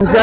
দে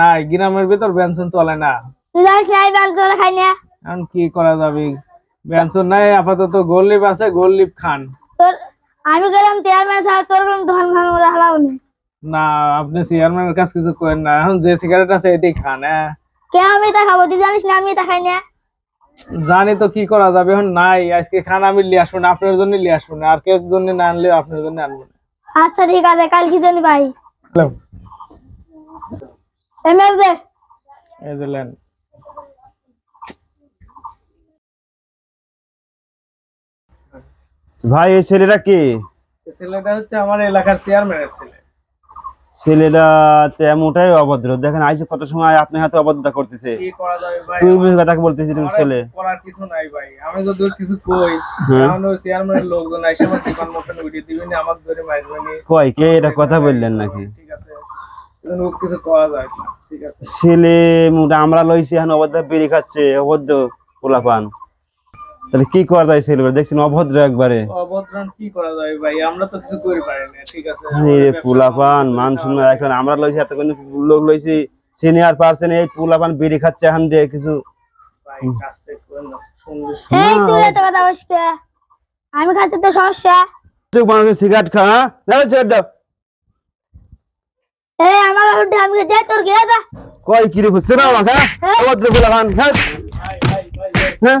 নাই, গ্রামের ভিতর বেনসন চলে না। খাই এখন কি করা যাবে? বেনসন নাই, আপাতত গোললিপ আছে গোললিপ খান। আমি গেলাম তোর কোনো ধন খান নেই না আপনি চেয়ারম্যানের কাছে কিছু করেন না। এখন যে সিগারেট আছে এটাই খান হ্যাঁ? কে আমি তা খাব? তুই জানিস না আমি তা খাই না। জানি তো কি করা যাবে এখন নাই। আজকে খান আমি লিয়ে আসব না আপনার জন্য লিয়ে আসব না। আর কেউ জন্য না আনলে আপনার জন্য আনব না। আচ্ছা ঠিক আছে কাল কি জানি ভাই। হ্যালো। এমএল যে ভাই এই ছেলেটা কে? এই ছেলেটা হচ্ছে আমার এলাকার চেয়ারম্যানের ছেলে। ছেলেটা তেমনটাই অভদ্র। দেখেন আইসে কত সময় আপনার হাতে অভদ্রতা করতেছে? কি করা যাবে ভাই? তুমি কথাকে বলতেছি তুমি ছেলে। করার কিছু নাই ভাই। আমি যদি কিছু কই। হ্যাঁ। চেয়ারম্যানের লোকজন এসে আমার দোকান মতন উঠিয়ে দিবে না আমাকে ধরে কয় কে এটা কথা বললেন নাকি? ঠিক আছে। কিছু করা যায় ঠিক আছে। ছেলে মোটা আমরা লইছি এখন অভদ্র বেরি খাচ্ছে অভদ্র পোলাপান। তাহলে কি করা যায় ছেলে দেখছেন অভদ্র একবারে। অভদ্রন কি করা যায় ভাই? আমরা তো কিছু করি পারি না ঠিক আছে? এই পোলাপান মান সম্মান এখন আমরা লইছি এত কোনো লোক লইছি সিনিয়র পার্সন এই পোলাপান বেরি খাচ্ছে এখন দিয়ে কিছু ভাই করেন এই তুই এত কথা আমি তো সমস্যা। তুই মানুষ সিগারেট খা হ্যাঁ? দাও সিগারেট দাও। এই আমার উঠে আমি দে তোর গে দা কয় কি রে বুঝতে না আমাকে অভদ্র পোলাপান হ্যাঁ? হ্যাঁ?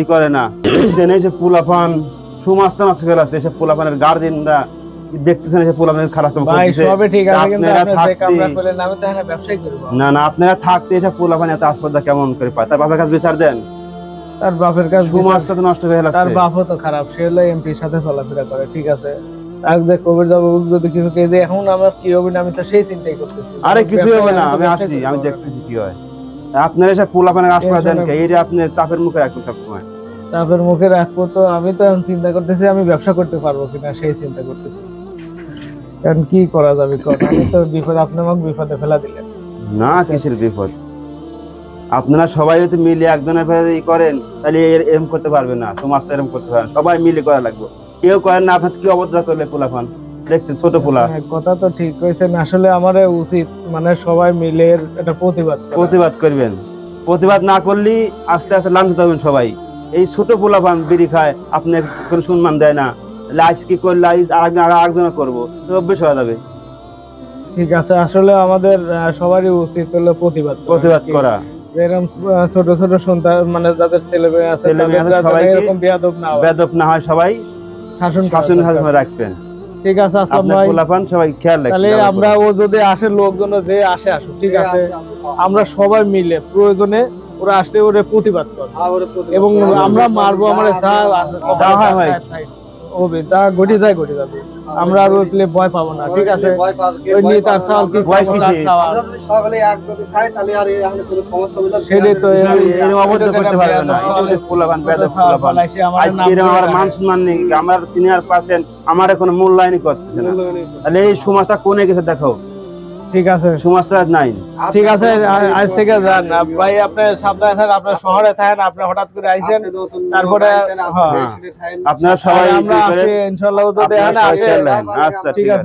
ই করে না। দেখছেন এই যে পোলাপান সমাজটা নষ্ট করে আছে পোলাপানের গার্জেনরা দেখতেছেন পোলাপানের খারাপ না না আপনারা থাকতে পোলাপান এত কেমন করে পায়? তার বাবার কাছে বিচার দেন। তার বাপের কাছে তো নষ্ট হয়ে তার বাপও তো খারাপ সে হলো এমপির সাথে চলাফেরা করে ঠিক আছে। কোভিড যদি কিছু এখন আমার কি হবে না আমি তো সেই চিন্তাই করতেছি। আরে কিছু হবে না আমি আসি আমি দেখতেছি কি হয়। আপনারা এসব পোলাপানের আসপর্দা দেন কে এইটা আপনি চাপের মুখে রাখুন সবসময়। চাপের মুখে রাখব তো আমি তো এখন চিন্তা করতেছি আমি ব্যবসা করতে পারব কিনা সেই চিন্তা করতেছি। কারণ কি করা যাবে কোন? আমি তো বিপদ আপনি আমাকে বিপদে ফেলা দিলেন। না কিসের বিপদ? আপনারা সবাই যদি মিলে একজনের ফেলে করেন তাহলে এর- এরম করতে পারবে না সমাজটা এরম করতে পারবে সবাই মিলে করা লাগবে। কেউ করেন না আপনার কি অবদান করলে পোলাপান দেখছেন ছোট পোলা। হ্যাঁ, কথা তো ঠিক কইছেন। আসলে আমার উচিত মানে সবাই মিলে একটা প্রতিবাদ প্রতিবাদ করবেন। প্রতিবাদ না করলেই আস্তে আস্তে লাঞ্ছিত হবেন সবাই। এই ছোট পোলাপান বিড়ি খায় আপনি কোনো সম্মান দেয় না। আজ কি করলে? আজ আরেকজন আর একজন করব। অভ্যেস হয়ে যাবে। ঠিক আছে আসলে আমাদের সবারই উচিত হলো প্রতিবাদ প্রতিবাদ করা। এরকম ছোট ছোট সন্তান মানে যাদের ছেলে মেয়ে আছে এরকম বেয়াদব না হয়, বেদব না হয় সবাই শাসন। শাসন রাখবেন। ঠিক আছে আসলাম ভাই গোলাপান সবাই খেয়াল তাহলে আমরা ও যদি আসে লোকজন যে আসে আসুক ঠিক আছে? আমরা সবাই মিলে প্রয়োজনে ওরা আসলে ওরে প্রতিবাদ করবে এবং আমরা মারবো আমার যা আছে যা হয় হয়। হবে তা ঘটে যায় ঘটে যাবে। আমরা আর ওই ভয় পাবো না ঠিক আছে? ওই নিয়ে তার চাল কি ভয় খাব, তার কিসের? চাওয়াল। সকালে এক যদি খাই তাহলে আর এখন কোনো সমস্যা হবে না। সেটাই তো এরকম এরকম অবদ্ধ করতে পারবে না। এটা হচ্ছে পোলাপান বেদব আজকে এরকম আমার মান সম্মান নেই। আমার সিনিয়র পার্সেন আমার কোনো মূল্যায়নই করতেছে না। তাহলে এই সমাজটা কোনে গেছে দেখো ঠিক আছে। সমাজটা নাই ঠিক আছে আজ থেকে যান। ভাই আপনি সাবধানে থাকেন আপনার শহরে থাকেন আপনি হঠাৎ করে আইছেন তারপরে হ্যাঁ। আপনারা সবাই আমরা আছি ইনশাআল্লাহ যদি। আচ্ছা ঠিক আছে।